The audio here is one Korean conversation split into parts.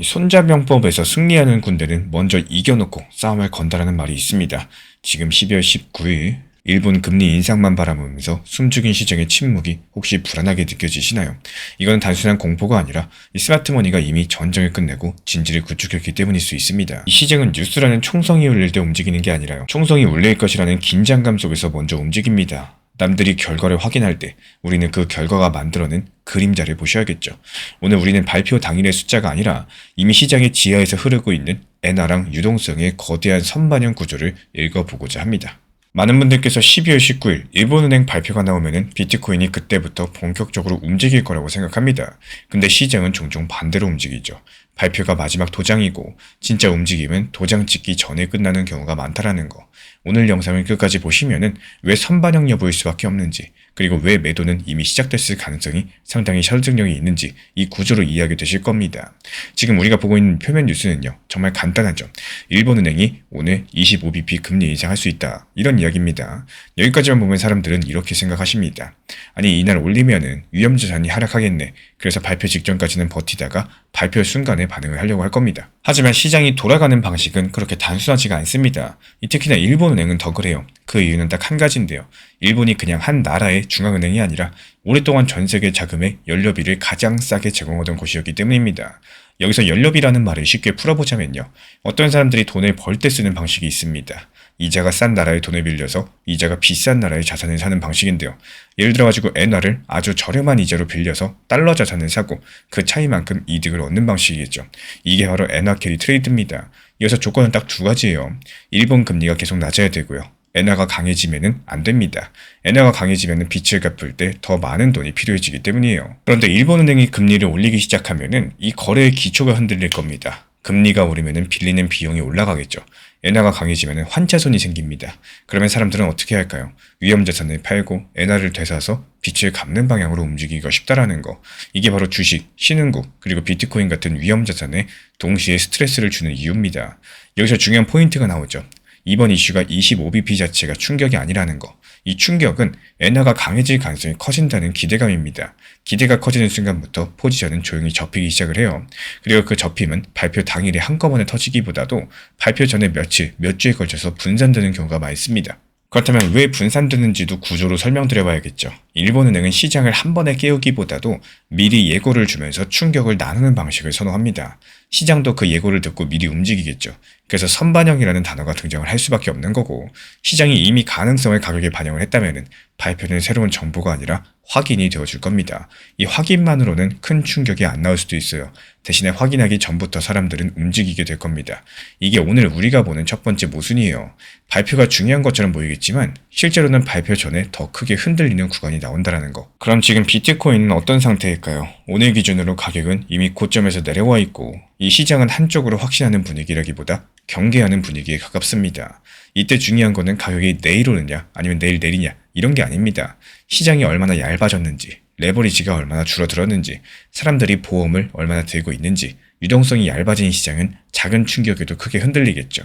이 손자병법에서 승리하는 군대는 먼저 이겨놓고 싸움을 건다라는 말이 있습니다. 지금 12월 19일 일본 금리 인상만 바라보면서 숨죽인 시장의 침묵이 혹시 불안하게 느껴지시나요? 이건 단순한 공포가 아니라 이 스마트머니가 이미 전쟁을 끝내고 진지를 구축했기 때문일 수 있습니다. 이 시장은 뉴스라는 총성이 울릴 때 움직이는 게 아니라요. 총성이 울릴 것이라는 긴장감 속에서 먼저 움직입니다. 남들이 결과를 확인할 때 우리는 그 결과가 만들어낸 그림자를 보셔야겠죠. 오늘 우리는 발표 당일의 숫자가 아니라 이미 시장의 지하에서 흐르고 있는 엔화랑 유동성의 거대한 선반영 구조를 읽어보고자 합니다. 많은 분들께서 12월 19일 일본은행 발표가 나오면은 비트코인이 그때부터 본격적으로 움직일 거라고 생각합니다. 근데 시장은 종종 반대로 움직이죠. 발표가 마지막 도장이고 진짜 움직임은 도장 찍기 전에 끝나는 경우가 많다라는 거. 오늘 영상을 끝까지 보시면은 왜 선반영 여부일 수밖에 없는지 그리고 왜 매도는 이미 시작됐을 가능성이 상당히 설득력이 있는지 이 구조로 이해하게 되실 겁니다. 지금 우리가 보고 있는 표면 뉴스는요. 정말 간단하죠. 일본은행이 오늘 25bp 금리 인상할 수 있다. 이런 이야기입니다. 여기까지만 보면 사람들은 이렇게 생각하십니다. 아니 이날 올리면은 위험자산이 하락하겠네. 그래서 발표 직전까지는 버티다가 발표 순간에 반응을 하려고 할 겁니다. 하지만 시장이 돌아가는 방식은 그렇게 단순하지가 않습니다. 이 특히나 일본은행은 더 그래요. 그 이유는 딱 한 가지인데요. 일본이 그냥 한 나라의 중앙은행이 아니라 오랫동안 전 세계 자금의 연료비를 가장 싸게 제공하던 곳이었기 때문입니다. 여기서 연료비라는 말을 쉽게 풀어보자면요. 어떤 사람들이 돈을 벌 때 쓰는 방식이 있습니다. 이자가 싼 나라의 돈을 빌려서 이자가 비싼 나라의 자산을 사는 방식인데요. 예를 들어가지고 엔화를 아주 저렴한 이자로 빌려서 달러 자산을 사고 그 차이만큼 이득을 얻는 방식이겠죠. 이게 바로 엔화 캐리 트레이드입니다. 이어서 조건은 딱 두 가지예요. 일본 금리가 계속 낮아야 되고요. 엔화가 강해지면은 안 됩니다. 엔화가 강해지면은 빚을 갚을 때 더 많은 돈이 필요해지기 때문이에요. 그런데 일본은행이 금리를 올리기 시작하면은 이 거래의 기초가 흔들릴 겁니다. 금리가 오르면은 빌리는 비용이 올라가겠죠. 엔화가 강해지면 환차손이 생깁니다. 그러면 사람들은 어떻게 할까요? 위험자산을 팔고 엔화를 되사서 빚을 갚는 방향으로 움직이기가 쉽다라는 거. 이게 바로 주식, 신흥국, 그리고 비트코인 같은 위험자산에 동시에 스트레스를 주는 이유입니다. 여기서 중요한 포인트가 나오죠. 이번 이슈가 25bp 자체가 충격이 아니라는 거. 이 충격은 엔화가 강해질 가능성이 커진다는 기대감입니다. 기대가 커지는 순간부터 포지션은 조용히 접히기 시작을 해요. 그리고 그 접힘은 발표 당일에 한꺼번에 터지기보다도 발표 전에 며칠, 몇 주에 걸쳐서 분산되는 경우가 많습니다. 그렇다면 왜 분산되는지도 구조로 설명드려 봐야겠죠. 일본은행은 시장을 한 번에 깨우기보다도 미리 예고를 주면서 충격을 나누는 방식을 선호합니다. 시장도 그 예고를 듣고 미리 움직이겠죠. 그래서 선반영이라는 단어가 등장을 할 수밖에 없는 거고 시장이 이미 가능성을 가격에 반영을 했다면 발표는 새로운 정보가 아니라 확인이 되어줄 겁니다. 이 확인만으로는 큰 충격이 안 나올 수도 있어요. 대신에 확인하기 전부터 사람들은 움직이게 될 겁니다. 이게 오늘 우리가 보는 첫 번째 모순이에요. 발표가 중요한 것처럼 보이겠지만 실제로는 발표 전에 더 크게 흔들리는 구간이 나온다는 거. 그럼 지금 비트코인은 어떤 상태일까요? 오늘 기준으로 가격은 이미 고점에서 내려와 있고 이 시장은 한쪽으로 확신하는 분위기라기보다 경계하는 분위기에 가깝습니다. 이때 중요한 거는 가격이 내일 오느냐 아니면 내일 내리냐 이런 게 아닙니다. 시장이 얼마나 얇아졌는지, 레버리지가 얼마나 줄어들었는지, 사람들이 보험을 얼마나 들고 있는지, 유동성이 얇아진 시장은 작은 충격에도 크게 흔들리겠죠.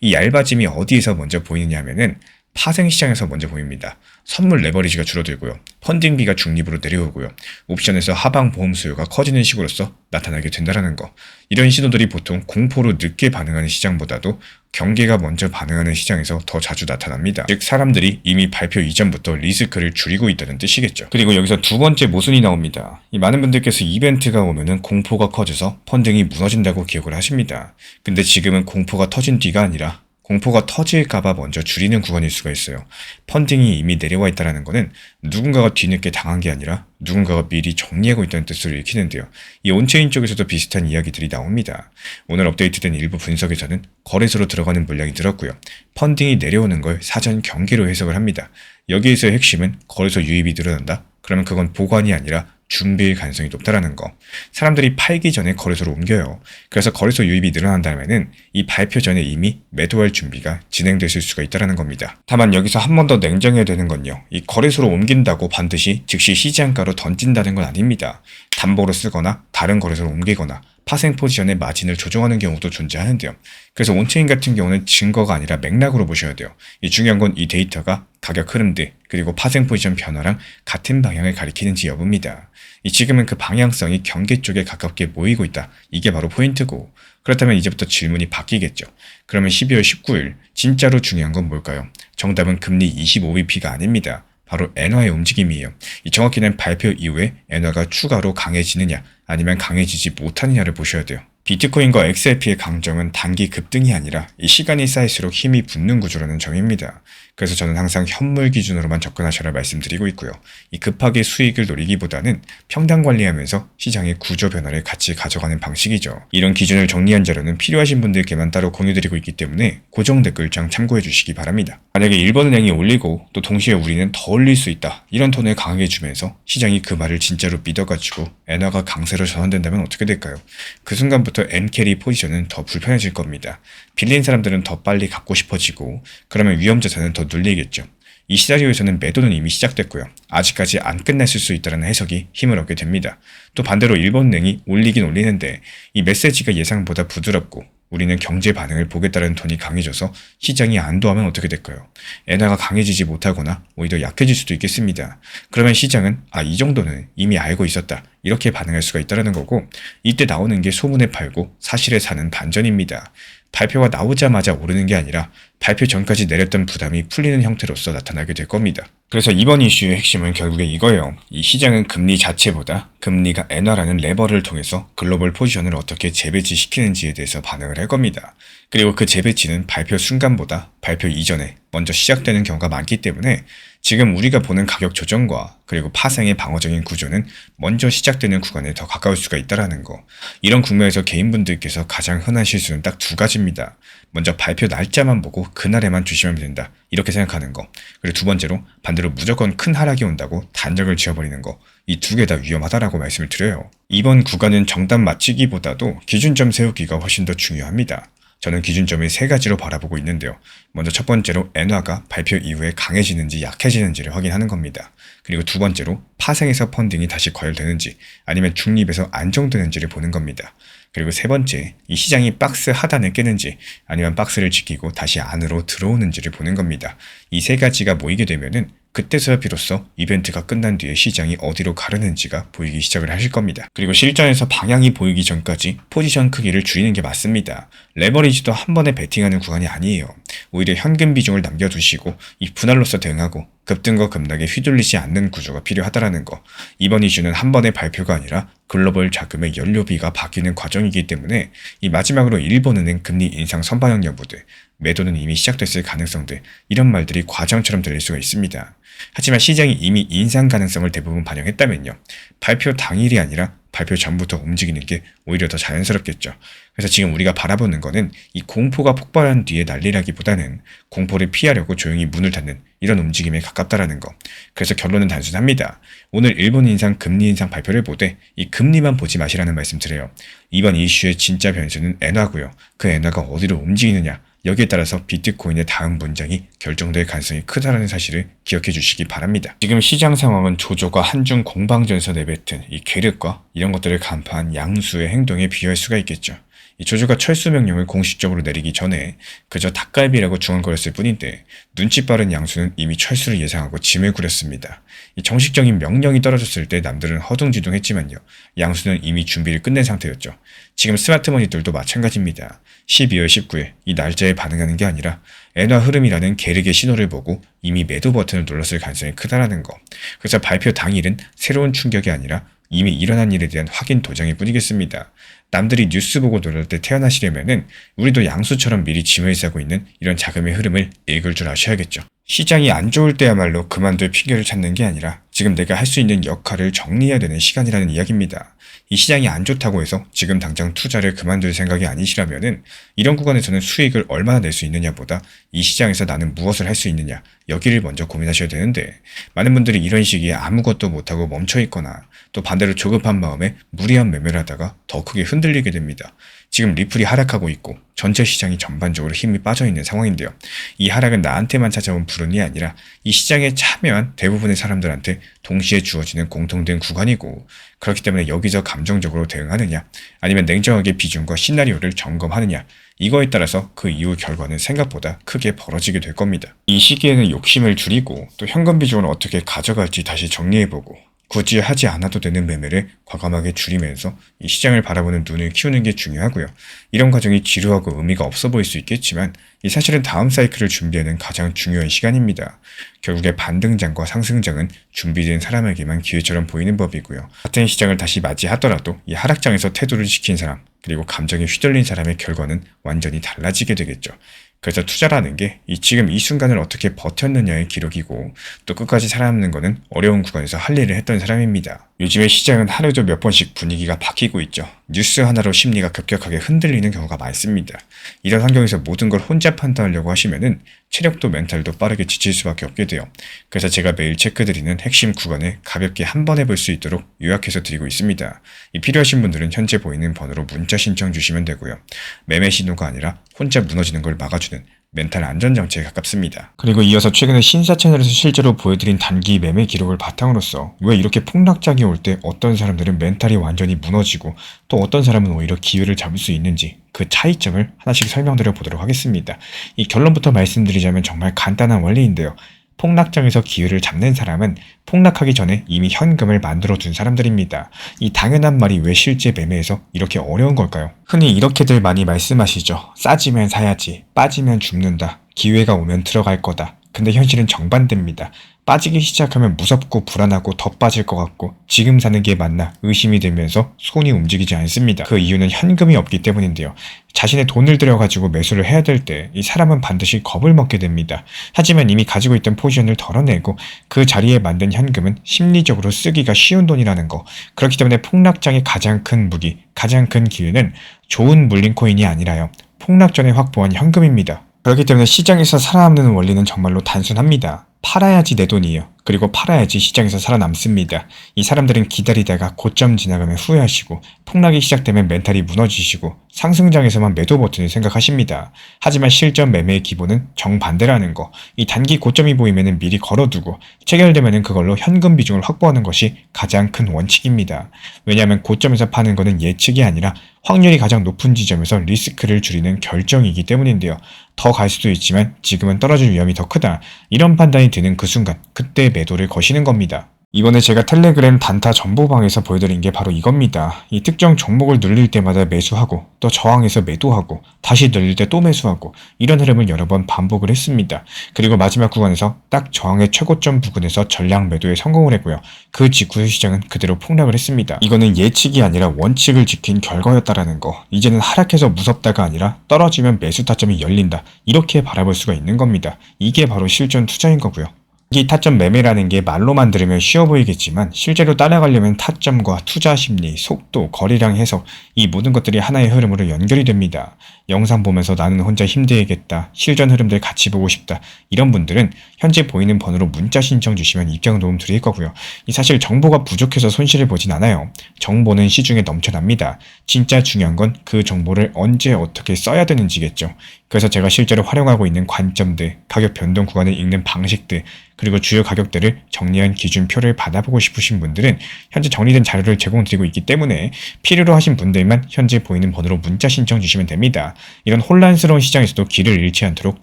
이 얇아짐이 어디에서 먼저 보이느냐 하면은 파생 시장에서 먼저 보입니다. 선물 레버리지가 줄어들고요. 펀딩비가 중립으로 내려오고요. 옵션에서 하방 보험 수요가 커지는 식으로서 나타나게 된다는 거. 이런 신호들이 보통 공포로 늦게 반응하는 시장보다도 경계가 먼저 반응하는 시장에서 더 자주 나타납니다. 즉 사람들이 이미 발표 이전부터 리스크를 줄이고 있다는 뜻이겠죠. 그리고 여기서 두 번째 모순이 나옵니다. 이 많은 분들께서 이벤트가 오면은 공포가 커져서 펀딩이 무너진다고 기억을 하십니다. 근데 지금은 공포가 터진 뒤가 아니라 공포가 터질까봐 먼저 줄이는 구간일 수가 있어요. 펀딩이 이미 내려와 있다는 것은 누군가가 뒤늦게 당한 게 아니라 누군가가 미리 정리하고 있다는 뜻을 읽히는데요. 이 온체인 쪽에서도 비슷한 이야기들이 나옵니다. 오늘 업데이트된 일부 분석에서는 거래소로 들어가는 물량이 늘었고요. 펀딩이 내려오는 걸 사전 경계로 해석을 합니다. 여기에서의 핵심은 거래소 유입이 늘어난다? 그러면 그건 보관이 아니라 준비일 가능성이 높다라는 거. 사람들이 팔기 전에 거래소로 옮겨요. 그래서 거래소 유입이 늘어난다면은 이 발표 전에 이미 매도할 준비가 진행됐을 수가 있다라는 겁니다. 다만 여기서 한 번 더 냉정해야 되는 건요. 이 거래소로 옮긴다고 반드시 즉시 시장가로 던진다는 건 아닙니다. 담보로 쓰거나 다른 거래소로 옮기거나 파생 포지션의 마진을 조정하는 경우도 존재하는데요. 그래서 온체인 같은 경우는 증거가 아니라 맥락으로 보셔야 돼요. 이 중요한 건 이 데이터가 가격 흐름들, 그리고 파생 포지션 변화랑 같은 방향을 가리키는지 여부입니다. 이 지금은 그 방향성이 경계 쪽에 가깝게 모이고 있다. 이게 바로 포인트고, 그렇다면 이제부터 질문이 바뀌겠죠. 그러면 12월 19일, 진짜로 중요한 건 뭘까요? 정답은 금리 25bp가 아닙니다. 바로 엔화의 움직임이에요. 이 정확히는 발표 이후에 엔화가 추가로 강해지느냐 아니면 강해지지 못하느냐를 보셔야 돼요. 비트코인과 XRP의 강정은 단기 급등이 아니라 이 시간이 쌓일수록 힘이 붙는 구조라는 점입니다. 그래서 저는 항상 현물 기준으로만 접근하셔라 말씀드리고 있고요. 이 급하게 수익을 노리기보다는 평당 관리하면서 시장의 구조 변화를 같이 가져가는 방식이죠. 이런 기준을 정리한 자료는 필요하신 분들께만 따로 공유드리고 있기 때문에 고정 댓글창 참고해 주시기 바랍니다. 만약에 일본은행이 올리고 또 동시에 우리는 더 올릴 수 있다 이런 톤을 강하게 주면서 시장이 그 말을 진짜로 믿어가지고 엔화가 강세로 전환된다면 어떻게 될까요? 그 순간부터 엔캐리 포지션은 더 불편해질 겁니다. 빌린 사람들은 더 빨리 갖고 싶어지고 그러면 위험 자산은 더 눌리겠죠. 이 시나리오에서는 매도는 이미 시작됐고요. 아직까지 안 끝났을 수 있다는 해석이 힘을 얻게 됩니다. 또 반대로 일본은행이 올리긴 올리는데 이 메시지가 예상보다 부드럽고 우리는 경제 반응을 보겠다는 톤이 강해져서 시장이 안도하면 어떻게 될까요? 엔화가 강해지지 못하거나 오히려 약해질 수도 있겠습니다. 그러면 시장은 아 이 정도는 이미 알고 있었다 이렇게 반응할 수가 있다는 거고 이때 나오는 게 소문에 팔고 사실에 사는 반전입니다. 발표가 나오자마자 오르는 게 아니라 발표 전까지 내렸던 부담이 풀리는 형태로서 나타나게 될 겁니다. 그래서 이번 이슈의 핵심은 결국에 이거예요. 이 시장은 금리 자체보다 금리가 엔화라는 레버를 통해서 글로벌 포지션을 어떻게 재배치시키는지에 대해서 반응을 할 겁니다. 그리고 그 재배치는 발표 순간보다 발표 이전에 먼저 시작되는 경우가 많기 때문에 지금 우리가 보는 가격 조정과 그리고 파생의 방어적인 구조는 먼저 시작되는 구간에 더 가까울 수가 있다라는 거. 이런 국면에서 개인분들께서 가장 흔한 실수는 딱 두 가지입니다. 먼저 발표 날짜만 보고 그날에만 주시면 된다. 이렇게 생각하는 거. 그리고 두 번째로 반 대로 무조건 큰 하락이 온다고 단적을 지어버리는 거. 이 두 개 다 위험하다라고 말씀을 드려요. 이번 구간은 정답 맞히기보다도 기준점 세우기가 훨씬 더 중요합니다. 저는 기준점을 세 가지로 바라보고 있는데요. 먼저 첫 번째로 엔화가 발표 이후에 강해지는지 약해지는지를 확인하는 겁니다. 그리고 두 번째로 파생에서 펀딩이 다시 과열되는지 아니면 중립에서 안정되는지를 보는 겁니다. 그리고 세 번째, 이 시장이 박스 하단을 깨는지 아니면 박스를 지키고 다시 안으로 들어오는지를 보는 겁니다. 이 세 가지가 모이게 되면은 그때서야 비로소 이벤트가 끝난 뒤에 시장이 어디로 가르는지가 보이기 시작을 하실 겁니다. 그리고 실전에서 방향이 보이기 전까지 포지션 크기를 줄이는 게 맞습니다. 레버리지도 한 번에 베팅하는 구간이 아니에요. 오히려 현금 비중을 남겨두시고 이 분할로서 대응하고 급등과 급락에 휘둘리지 않는 구조가 필요하다라는 거. 이번 이슈는 한 번의 발표가 아니라 글로벌 자금의 연료비가 바뀌는 과정이기 때문에 이 마지막으로 일본은행 금리 인상 선반영 여부들, 매도는 이미 시작됐을 가능성들, 이런 말들이 과장처럼 들릴 수가 있습니다. 하지만 시장이 이미 인상 가능성을 대부분 반영했다면요. 발표 당일이 아니라 발표 전부터 움직이는 게 오히려 더 자연스럽겠죠. 그래서 지금 우리가 바라보는 거는 이 공포가 폭발한 뒤에 난리라기보다는 공포를 피하려고 조용히 문을 닫는 이런 움직임에 가깝다라는 거. 그래서 결론은 단순합니다. 오늘 일본 인상 금리 인상 발표를 보되 이 금리만 보지 마시라는 말씀 드려요. 이번 이슈의 진짜 변수는 엔화고요. 그 엔화가 어디로 움직이느냐 여기에 따라서 비트코인의 다음 분장이 결정될 가능성이 크다라는 사실을 기억해 주시기 바랍니다. 지금 시장 상황은 조조가 한중 공방전에서 내뱉은 이 괴력과 이런 것들을 간파한 양수의 행동에 비유할 수가 있겠죠. 이 조조가 철수 명령을 공식적으로 내리기 전에 그저 닭갈비라고 중얼거렸을 뿐인데 눈치 빠른 양수는 이미 철수를 예상하고 짐을 구렸습니다. 이 정식적인 명령이 떨어졌을 때 남들은 허둥지둥했지만요. 양수는 이미 준비를 끝낸 상태였죠. 지금 스마트머니들도 마찬가지입니다. 12월 19일 이 날짜에 반응하는 게 아니라 엔화 흐름이라는 계륵의 신호를 보고 이미 매도 버튼을 눌렀을 가능성이 크다라는 거. 그래서 발표 당일은 새로운 충격이 아니라 이미 일어난 일에 대한 확인 도장일 뿐이겠습니다. 남들이 뉴스 보고 놀랄 때 태어나시려면은 우리도 양수처럼 미리 짐을 싸고 있는 이런 자금의 흐름을 읽을 줄 아셔야겠죠. 시장이 안 좋을 때야말로 그만둘 핑계를 찾는 게 아니라 지금 내가 할 수 있는 역할을 정리해야 되는 시간이라는 이야기입니다. 이 시장이 안 좋다고 해서 지금 당장 투자를 그만둘 생각이 아니시라면은 이런 구간에서는 수익을 얼마나 낼 수 있느냐보다 이 시장에서 나는 무엇을 할 수 있느냐 여기를 먼저 고민하셔야 되는데 많은 분들이 이런 시기에 아무것도 못하고 멈춰 있거나 또 반대로 조급한 마음에 무리한 매매를 하다가 더 크게 흔들리게 됩니다. 지금 리플이 하락하고 있고 전체 시장이 전반적으로 힘이 빠져 있는 상황인데요. 이 하락은 나한테만 찾아온 불운이 아니라 이 시장에 참여한 대부분의 사람들한테 동시에 주어지는 공통된 구간이고 그렇기 때문에 여기서 감정적으로 대응하느냐 아니면 냉정하게 비중과 시나리오를 점검하느냐 이거에 따라서 그 이후 결과는 생각보다 크게 벌어지게 될 겁니다. 이 시기에는 욕심을 줄이고 또 현금 비중을 어떻게 가져갈지 다시 정리해보고 굳이 하지 않아도 되는 매매를 과감하게 줄이면서 이 시장을 바라보는 눈을 키우는 게 중요하고요. 이런 과정이 지루하고 의미가 없어 보일 수 있겠지만 이 사실은 다음 사이클을 준비하는 가장 중요한 시간입니다. 결국에 반등장과 상승장은 준비된 사람에게만 기회처럼 보이는 법이고요. 같은 시장을 다시 맞이하더라도 이 하락장에서 태도를 지킨 사람 그리고 감정에 휘둘린 사람의 결과는 완전히 달라지게 되겠죠. 그래서 투자라는 게 이 지금 이 순간을 어떻게 버텼느냐의 기록이고 또 끝까지 살아남는 거는 어려운 구간에서 할 일을 했던 사람입니다. 요즘의 시장은 하루에도 몇 번씩 분위기가 바뀌고 있죠. 뉴스 하나로 심리가 급격하게 흔들리는 경우가 많습니다. 이런 환경에서 모든 걸 혼자 판단하려고 하시면은 체력도 멘탈도 빠르게 지칠 수밖에 없게 돼요. 그래서 제가 매일 체크드리는 핵심 구간을 가볍게 한 번 해볼 수 있도록 요약해서 드리고 있습니다. 이 필요하신 분들은 현재 보이는 번호로 문자 신청 주시면 되고요. 매매 신호가 아니라 혼자 무너지는 걸 막아주는 멘탈 안전장치에 가깝습니다. 그리고 이어서 최근에 신사 채널에서 실제로 보여드린 단기 매매 기록을 바탕으로서 왜 이렇게 폭락장이 올 때 어떤 사람들은 멘탈이 완전히 무너지고 또 어떤 사람은 오히려 기회를 잡을 수 있는지 그 차이점을 하나씩 설명드려 보도록 하겠습니다. 이 결론부터 말씀드리자면 정말 간단한 원리인데요. 폭락장에서 기회를 잡는 사람은 폭락하기 전에 이미 현금을 만들어 둔 사람들입니다. 이 당연한 말이 왜 실제 매매에서 이렇게 어려운 걸까요? 흔히 이렇게들 많이 말씀하시죠. 싸지면 사야지, 빠지면 죽는다, 기회가 오면 들어갈 거다. 근데 현실은 정반대입니다. 빠지기 시작하면 무섭고 불안하고 더 빠질 것 같고 지금 사는 게 맞나 의심이 되면서 손이 움직이지 않습니다. 그 이유는 현금이 없기 때문인데요. 자신의 돈을 들여가지고 매수를 해야 될 때 이 사람은 반드시 겁을 먹게 됩니다. 하지만 이미 가지고 있던 포지션을 덜어내고 그 자리에 만든 현금은 심리적으로 쓰기가 쉬운 돈이라는 거. 그렇기 때문에 폭락장의 가장 큰 무기, 가장 큰 기회는 좋은 물린 코인이 아니라요. 폭락 전에 확보한 현금입니다. 그렇기 때문에 시장에서 살아남는 원리는 정말로 단순합니다. 팔아야지 내 돈이에요. 그리고 팔아야지 시장에서 살아남습니다. 이 사람들은 기다리다가 고점 지나가면 후회하시고 폭락이 시작되면 멘탈이 무너지시고 상승장에서만 매도 버튼을 생각하십니다. 하지만 실전 매매의 기본은 정반대라는 거. 이 단기 고점이 보이면 미리 걸어두고 체결되면 그걸로 현금 비중을 확보하는 것이 가장 큰 원칙입니다. 왜냐하면 고점에서 파는 것은 예측이 아니라 확률이 가장 높은 지점에서 리스크를 줄이는 결정이기 때문인데요. 더 갈 수도 있지만 지금은 떨어질 위험이 더 크다. 이런 판단이 드는 그 순간 그때 매도를 거시는 겁니다. 이번에 제가 텔레그램 단타 정보방에서 보여드린 게 바로 이겁니다. 이 특정 종목을 눌릴 때마다 매수하고 또 저항해서 매도하고 다시 눌릴 때 또 매수하고 이런 흐름을 여러 번 반복을 했습니다. 그리고 마지막 구간에서 딱 저항의 최고점 부근에서 전량 매도에 성공을 했고요. 그 직후의 시장은 그대로 폭락을 했습니다. 이거는 예측이 아니라 원칙을 지킨 결과였다라는 거. 이제는 하락해서 무섭다가 아니라 떨어지면 매수 타점이 열린다. 이렇게 바라볼 수가 있는 겁니다. 이게 바로 실전 투자인 거고요. 이 타점 매매라는 게 말로만 들으면 쉬워 보이겠지만 실제로 따라가려면 타점과 투자 심리, 속도, 거리량 해석 이 모든 것들이 하나의 흐름으로 연결이 됩니다. 영상 보면서 나는 혼자 힘들겠다, 실전 흐름들 같이 보고 싶다 이런 분들은 현재 보이는 번호로 문자 신청 주시면 입장 도움 드릴 거고요. 이 사실 정보가 부족해서 손실을 보진 않아요. 정보는 시중에 넘쳐납니다. 진짜 중요한 건 그 정보를 언제 어떻게 써야 되는지겠죠. 그래서 제가 실제로 활용하고 있는 관점들, 가격 변동 구간을 읽는 방식들, 그리고 주요 가격대를 정리한 기준표를 받아보고 싶으신 분들은 현재 정리된 자료를 제공드리고 있기 때문에 필요로 하신 분들만 현재 보이는 번호로 문자 신청 주시면 됩니다. 이런 혼란스러운 시장에서도 길을 잃지 않도록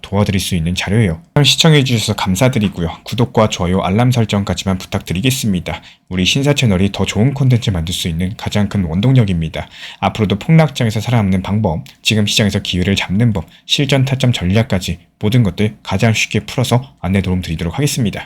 도와드릴 수 있는 자료예요. 시청해주셔서 감사드리고요. 구독과 좋아요, 알람 설정까지만 부탁드리겠습니다. 우리 신사 채널이 더 좋은 콘텐츠 만들 수 있는 가장 큰 원동력입니다. 앞으로도 폭락장에서 살아남는 방법, 지금 시장에서 기회를 잡는 법, 실전 타점 전략까지 모든 것들 가장 쉽게 풀어서 안내 도움 드리도록 하겠습니다.